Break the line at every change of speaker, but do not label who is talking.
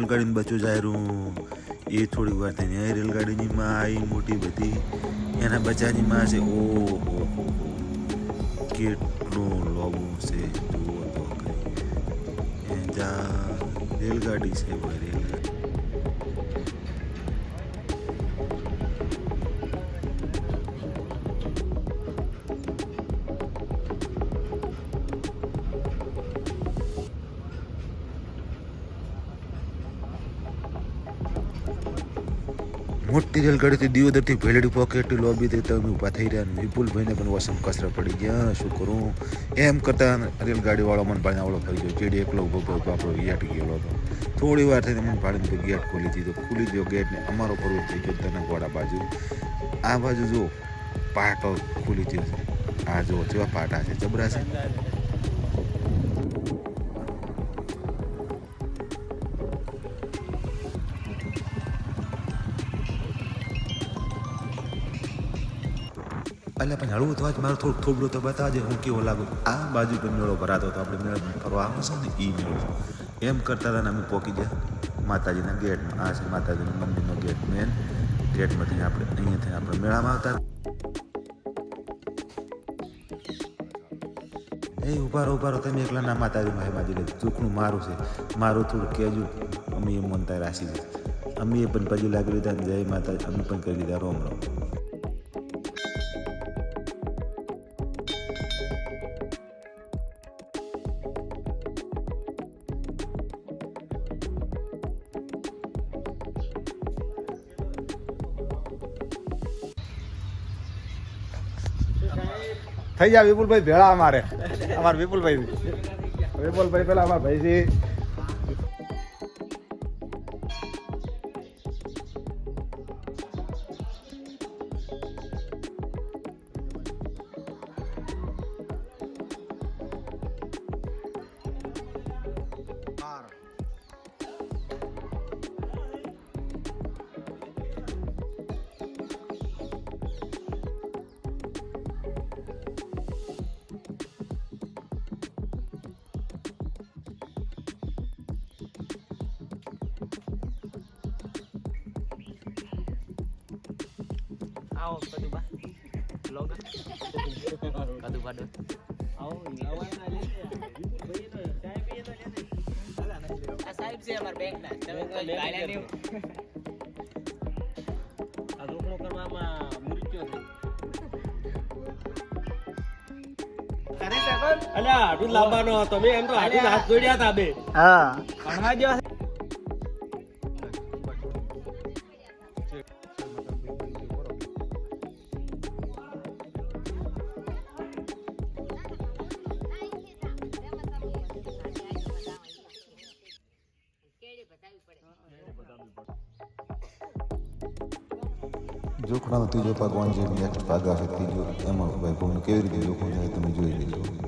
रेलगाड़ी बचो जाए रू ये थोड़ी
बात है नहीं रेलगाड़ी नहीं माँ आई
मोटी बती है ना बच्चा नहीं माँ से ओ हो हो हो कितनों लोगों से दूर ज्या रेलगाडी सेवा रेल મોટી રેલગાડીથી દીવદરથી ભેલડી પોકેટ લોબી તે તમે ઊભા થઈ રહ્યા વિપુલભાઈને પણ વસમ કસરા પડી ગયા શું કરું એમ કરતાં રેલગાડીવાળો મને ભાઈને આવડો થઈ ગયો જેડી એકલો ઊભો ઊભો આપણો ગેટ ગયેલો હતો થોડી વાર થઈને મને ભાડીને ગેટ ખોલી દીધો ખુલી ગયો ગેટને અમારો પર્વત થઈ ગયો તને ગોળા બાજુ આ બાજુ જો પાટો ખુલી છે આ જો જેવા પાટા છે જબરા છે અલપા નળુ તો આજ માર થોડ થોબરો તો બતાવા દે હું કેવો લાગુ આ બાજુ પર નળો પરાતો તો આપણે મેળામાં ફરવા આવો સાઉથી કી એમ કરતા ને અમે પોકી દે માતાજી ના ગેટ માં આજ માતાજી નું ગેટ મેન ગેટ મે ત્યાં આપણે અહીંયા ત્યાં આપણે મેળામાં આવતા એ ઉભારો ઉભરો તે નકલ ના માતાજી માય માડી તૂકણુ મારું છે મારું તુર કેજુ અમે એ મંતા રાસી દીધું અમે પણ પાજી લાગી દીધા જય માતાજી તમને પણ કરી દીધા રોમ રોમ
થઈ જાય વિપુલભાઈ ભેળા અમારે અમારા વિપુલભાઈ વિપુલભાઈ પેલા અમારા ભાઈજી
આવો કદુબા લોગ કદુબા ડો આવો આ સાહેબ છે અમાર બેંક ના તમે કોઈ ગાયલા નહીં આ રોકડો કરવામાં મૃત્યુ છે
અલ્યા આટલું લાવવાનો તમે એમ તો આટલું હાથ જોડ્યા હતા બે
હા ભણવા જેવા
જોખડાનો ત્રીજો ભાગવાન વાંચી નેક્સ્ટ ભાગ આવશે ત્રીજો એમાં ભાઈ વૈભવને કેવી રીતે જોખમ થાય તમે જોઈ લેજો